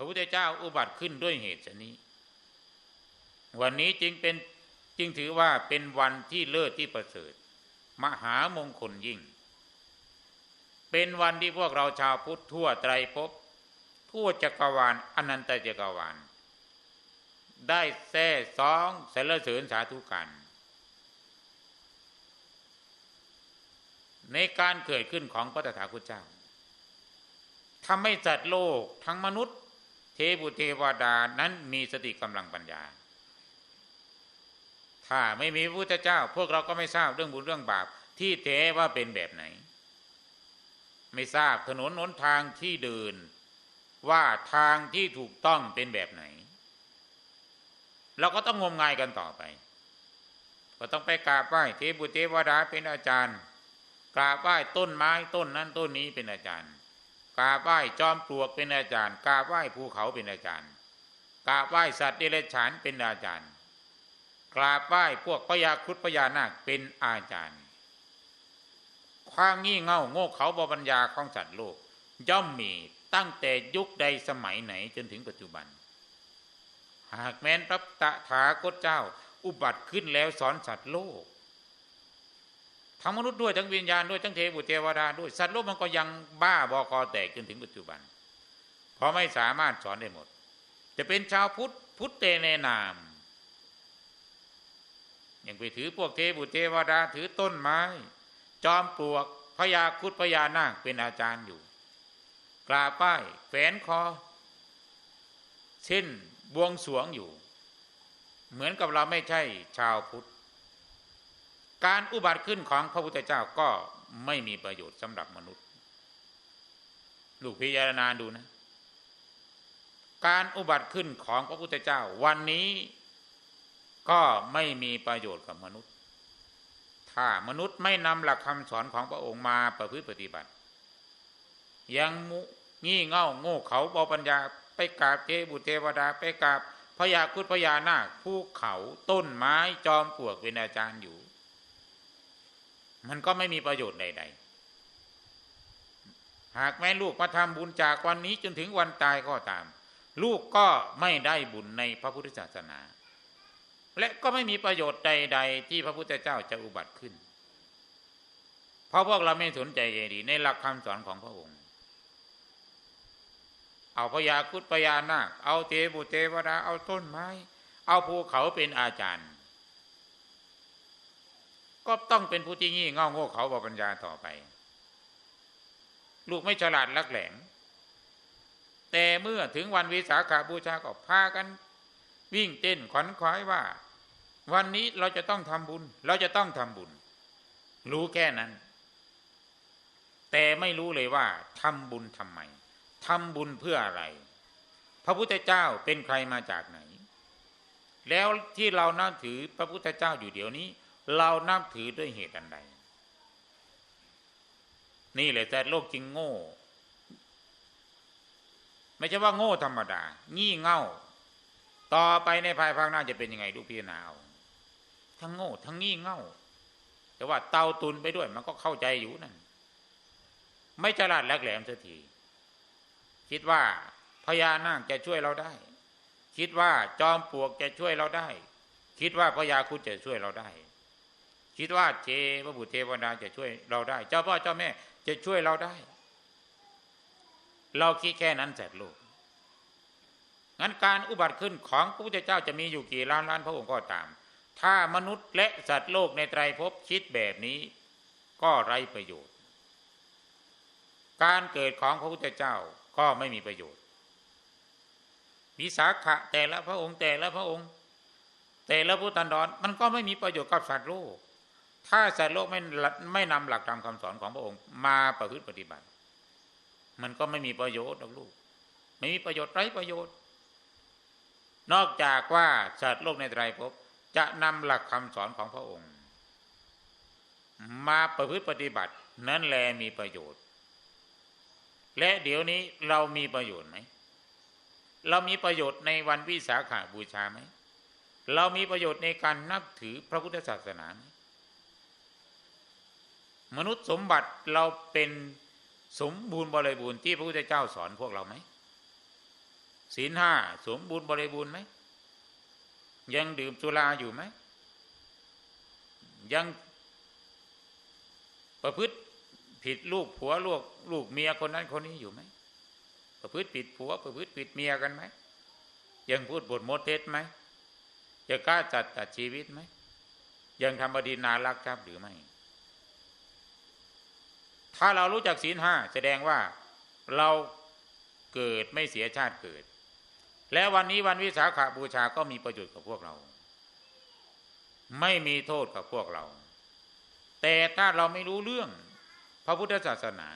พระพุทธเจ้าอุบัติขึ้นด้วยเหตุชนี้ วันนี้จึงเป็นจึงถือว่าเป็นวันที่เลิศที่ประเสริฐ มหามงคลยิ่ง เป็นวันที่พวกเราชาวพุทธทั่วไตรภพทั่วจักรวาลอนันตจักรวาล ได้แท้สองสรรเสริญสาธุกันในการเกิดขึ้นของพระตถาคตเจ้าทำให้สัตว์โลกทั้งมนุษย์ เทบุเทวดานั้นมีสติกำลังปัญญา ถ้าไม่มีพระพุทธเจ้า พวกเราก็ไม่ทราบเรื่องบุญเรื่องบาป ที่แท้ว่าเป็นแบบไหน ไม่ทราบถนนหนทางที่เดิน ว่าทางที่ถูกต้องเป็นแบบไหน เราก็ต้องงมงายกันต่อไป ก็ต้องไปกราบไหว้เทบุเทวดาเป็นอาจารย์ กราบไหว้ต้นไม้ต้นนั้นต้นนี้เป็นอาจารย์ กราบไหว้จอมปลวกเป็นอาจารย์กราบไหว้ภูเขาเป็นอาจารย์กราบไหว้สัตว์เดรัจฉานเป็นอาจารย์กราบไหว้พวกพญาครุฑพญานาคเป็นอาจารย์ ความงี่เง่าโง่เขาบปัญญาของสัตว์โลก ย่อมมีตั้งแต่ยุคใดสมัยไหนจนถึงปัจจุบัน หากแม้นพระตถาคตเจ้าอุบัติขึ้นแล้วสอนสัตว์โลก ทั้งมนุษย์ด้วยทั้งวิญญาณด้วยทั้งเทวุเทวดาด้วยสัตว์โลกมันก็ยังบ้าบอคอแตกจนถึงปัจจุบัน เพราะไม่สามารถสอนได้หมด จะเป็นชาวพุทธพุทธเตเนนามยังไปถือพวกเทบุเทวดาถือต้นไม้ จอมปลวกพญาคุดพญานาคเป็นอาจารย์อยู่ กราบป้ายแฝนคอ เช่นบวงสวงอยู่ เหมือนกับเราไม่ใช่ชาวพุทธ การอุบัติขึ้นของพระพุทธเจ้าก็ไม่มีประโยชน์สำหรับมนุษย์ ลูกพิจารณาดูนะ การอุบัติขึ้นของพระพุทธเจ้า วันนี้ก็ไม่มีประโยชน์กับมนุษย์ ถ้ามนุษย์ไม่นำหลักคำสอนของพระองค์มาประพฤติปฏิบัติ ยังมุงี่เง่าโง่เขาบอปัญญาไปกราบเทบุเทวดาไปกราบพญาคุดพญานาคภูเขาต้นไม้จอมปลวกเป็นอาจารย์อยู่ มันก็ไม่มีประโยชน์ใด ๆ หากแม่ลูกมาทำบุญจากวันนี้จนถึงวันตายก็ตาม ลูกก็ไม่ได้บุญในพระพุทธศาสนา และก็ไม่มีประโยชน์ใด ๆ ที่พระพุทธเจ้าจะอุบัติขึ้น เพราะพวกเราไม่สนใจใยดีในหลักคำสอนของพระองค์ เอาพยาคุดพยานาคเอาเทบุเทวดาเอาต้นไม้ เอาภูเขาเป็นอาจารย์ ก็ต้องเป็นผู้ที่งี่เง่าโง่เขาบปัญญาต่อไป ลูกไม่ฉลาดลักแหลง แต่เมื่อถึงวันวิสาขาบูชาก็พากัน วิ่งเต้นขวัญขวายว่า วันนี้เราจะต้องทำบุญ เราจะต้องทำบุญ รู้แค่นั้น แต่ไม่รู้เลยว่าทำบุญทำไมทำบุญเพื่ออะไร พระพุทธเจ้าเป็นใครมาจากไหน แล้วที่เรานับถือพระพุทธเจ้าอยู่เดี๋ยวนี้ เรานับถือด้วยเหตุอันใด นี่แหละแต่โลกจริงโง่ ไม่ใช่ว่าโง่ธรรมดา งี่เง่า ต่อไปในภายภาคหน้าจะเป็นยังไงดูพิจารณาเอาทั้งโง่ ทั้งงี่เง่า แต่ว่าเตาตุนไปด้วย มันก็เข้าใจอยู่นั่น ไม่ฉลาดแหลกแหลมสักที คิดว่าพญานาคจะช่วยเราได้ คิดว่าจอมปลวกจะช่วยเราได้ คิดว่าพญาคุดจะช่วยเราได้ คิดว่าเจพระบุตรเทวดาจะช่วยเราได้ เจ้าพ่อเจ้าแม่จะช่วยเราได้ เราคิดแค่นั้นเสร็จลูกงั้นการอุบัติขึ้นของพระพุทธเจ้าจะมีอยู่กี่ล้านล้านพระองค์ก็ตาม ถ้ามนุษย์และสัตว์โลกในไตรภพคิดแบบนี้ก็ไร้ประโยชน์ การเกิดของพระพุทธเจ้าก็ไม่มีประโยชน์วิสาขะแต่ละพระองค์แต่ละพระองค์ แต่ละพุทธันดรมันก็ไม่มีประโยชน์กับสัตว์โลก ถ้าสัตว์โลกไม่ไม่นำหลักธรรมคำสอนของพระองค์มาประพฤติปฏิบัติ มันก็ไม่มีประโยชน์หรอกลูก ไม่มีประโยชน์ไรประโยชน์ นอกจากว่าสัตว์โลกในไตรภพจะนำหลักคำสอนของพระองค์ มาประพฤติปฏิบัติ นั้นแลมีประโยชน์ และเดี๋ยวนี้เรามีประโยชน์ไหมเรามีประโยชน์ในวันวิสาขาบูชาไหมเรามีประโยชน์ในการนับถือพระพุทธศาสนาไหม มนุษย์สมบัติเราเป็นสมบูรณ์บริบูรณ์ที่พระพุทธเจ้าสอนพวกเราไหมศีลห้าสมบูรณ์บริบูรณ์ไหมยังดื่มสุราอยู่ไหมยังประพฤติผิดลูกผัวลูกลูกเมียคนนั้นคนนี้อยู่ไหมประพฤติผิดผัว ประพฤติผิดเมียกันไหมยังพูดบทมดเท็จไหมยังกล้าจัดตัดชีวิตไหมยังทำบดีนารักทรัพย์หรือไม่ ถ้าเรารู้จักศีลห้าแสดงว่าเราเกิดไม่เสียชาติเกิด และวันนี้วันวิสาขาบูชาก็มีประโยชน์กับพวกเรา ไม่มีโทษกับพวกเรา แต่ถ้าเราไม่รู้เรื่องพระพุทธศาสนา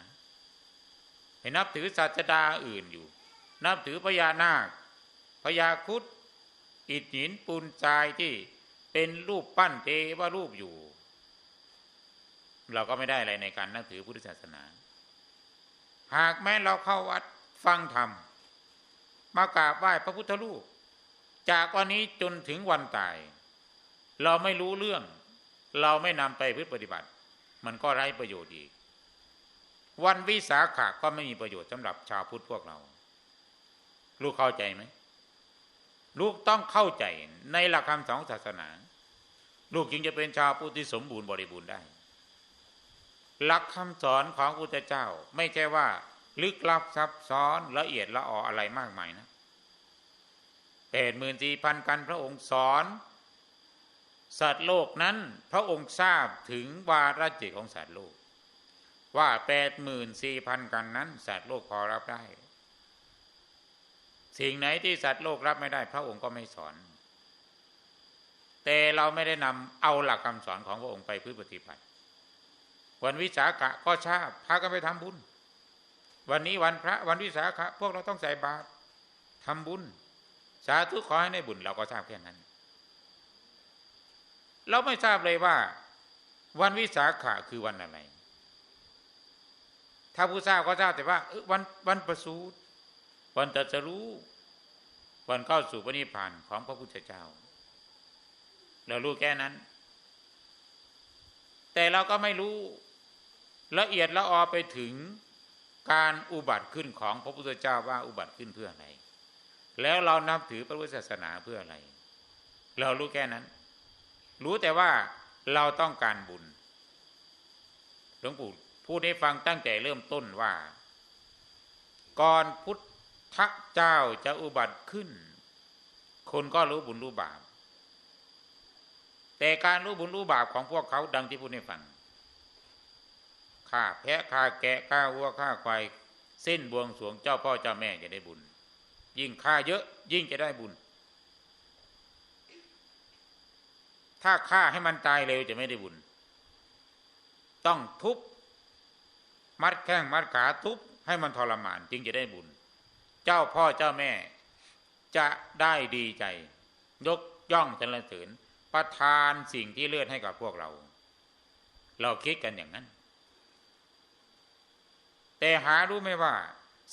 ให้นับถือศาสดาอื่นอยู่ นับถือพญานาคพญาครุดอิฐหินปูนทรายที่เป็นรูปปั้นเทวรูปอยู่ เราก็ไม่ได้อะไรในการนับถือพุทธศาสนา หากแม้เราเข้าวัดฟังธรรม มากราบไหว้พระพุทธรูป จากวันนี้จนถึงวันตาย เราไม่รู้เรื่อง เราไม่นำไปพฤติปฏิบัติ มันก็ไร้ประโยชน์อีก วันวิสาขะก็ไม่มีประโยชน์สำหรับชาวพุทธพวกเรา ลูกเข้าใจไหมลูกต้องเข้าใจในหลักคำสองศาสนา ลูกจึงจะเป็นชาวพุทธที่สมบูรณ์บริบูรณ์ได้ หลักคำสอนของพระพุทธเจ้า ไม่ใช่ว่า ลึกลับซับซ้อนละเอียดละอออะไรมากมายนะแปดหมื่นสี่พันกันพระองค์สอน สัตว์โลกนั้นพระองค์ทราบถึงวาระจิตของสัตว์โลก ว่าแปดหมื่นสี่พันกันนั้น สัตว์โลกพอรับได้ สิ่งไหนที่สัตว์โลกรับไม่ได้ พระองค์ก็ไม่สอน แต่เราไม่ได้นำเอาหลักคำสอนของพระองค์ไปพฤติปฏิบัติ วันวิสาขะก็ชาบพากันไปทำบุญ วันนี้วันพระวันวิสาขะ พวกเราต้องใส่บาตรทำบุญ สาธุขอให้ได้บุญ เราก็ทราบแค่นั้น เราไม่ทราบเลยว่า วันวิสาขะคือวันอะไร ถ้าผู้ทราบก็ทราบแต่ว่าวันวันประสูติวันตรัสรู้ วันเข้าสู่พระนิพพานของพระพุทธเจ้า เรารู้แค่นั้น แต่เราก็ไม่รู้ ละเอียดละออไปถึงการอุบัติขึ้นของพระพุทธเจ้าว่าอุบัติขึ้นเพื่ออะไร แล้วเรานับถือพระพุทธศาสนาเพื่ออะไร เรารู้แค่นั้น รู้แต่ว่าเราต้องการบุญหลวงปู่พูดให้ฟังตั้งแต่เริ่มต้นว่า ก่อนพุทธเจ้าจะอุบัติขึ้น คนก็รู้บุญรู้บาป แต่การรู้บุญรู้บาปของพวกเขาดังที่พูดให้ฟัง ฆ่าแพะฆ่าแกะฆ่าวัวฆ่าควายเส้นบวงสวงเจ้าพ่อเจ้าแม่จะได้บุญ ยิ่งฆ่าเยอะยิ่งจะได้บุญ ถ้าฆ่าให้มันตายเร็วจะไม่ได้บุญ ต้องทุบมัดแข้งมัดขาทุบให้มันทรมานจึงจะได้บุญ เจ้าพ่อเจ้าแม่จะได้ดีใจ ยกย่องสรรเสริญประทานสิ่งที่เลือดให้กับพวกเรา เราคิดกันอย่างนั้น แต่หารู้ไหมว่า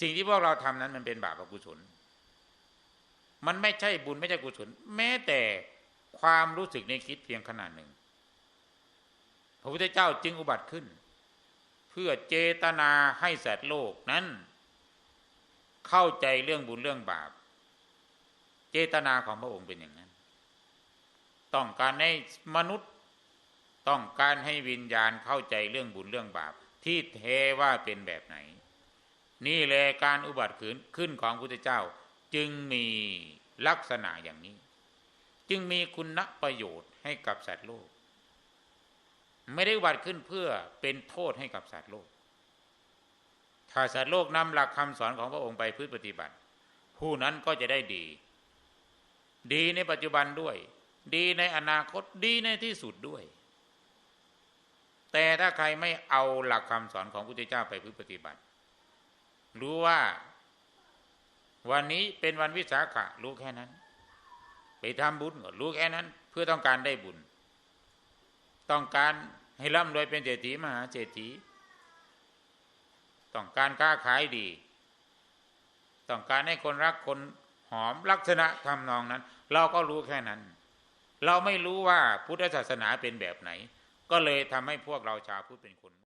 สิ่งที่พวกเราทำนั้นมันเป็นบาปอกุศล มันไม่ใช่บุญไม่ใช่กุศล แม้แต่ความรู้สึกในคิดเพียงขนาดหนึ่ง พระพุทธเจ้าจึงอุบัติขึ้น เพื่อเจตนาให้สัตว์โลกนั้น เข้าใจเรื่องบุญเรื่องบาป เจตนาของพระองค์เป็นอย่างนั้น ต้องการให้มนุษย์ต้องการให้วิญญาณเข้าใจเรื่องบุญเรื่องบาป ที่เทว่าเป็นแบบไหน นี่แหละการอุบัติขึ้นขึ้นของพระพุทธเจ้า จึงมีลักษณะอย่างนี้ จึงมีคุณประโยชน์ให้กับสัตว์โลก ไม่ได้อุบัติขึ้นเพื่อเป็นโทษให้กับสัตว์โลก ถ้าสัตว์โลกนำหลักคำสอนของพระองค์ไปพืชปฏิบัติ ผู้นั้นก็จะได้ดี ดีในปัจจุบันด้วย ดีในอนาคตดีในที่สุดด้วย แต่ถ้าใครไม่เอาหลักคำสอนของพระพุทธเจ้าไปพืชปฏิบัติ รู้ว่าวันนี้เป็นวันวิสาขะรู้แค่นั้น ไปทำบุญก็รู้แค่นั้น เพื่อต้องการได้บุญ ต้องการให้ร่ำรวยเป็นเศรษฐีมหาเศรษฐีต้องการค้าขายดี ต้องการให้คนรักคนหอมลักษณะทำนองนั้น เราก็รู้แค่นั้น เราไม่รู้ว่าพุทธศาสนาเป็นแบบไหน ก็เลยทำให้พวกเราชาวพุทธเป็นคน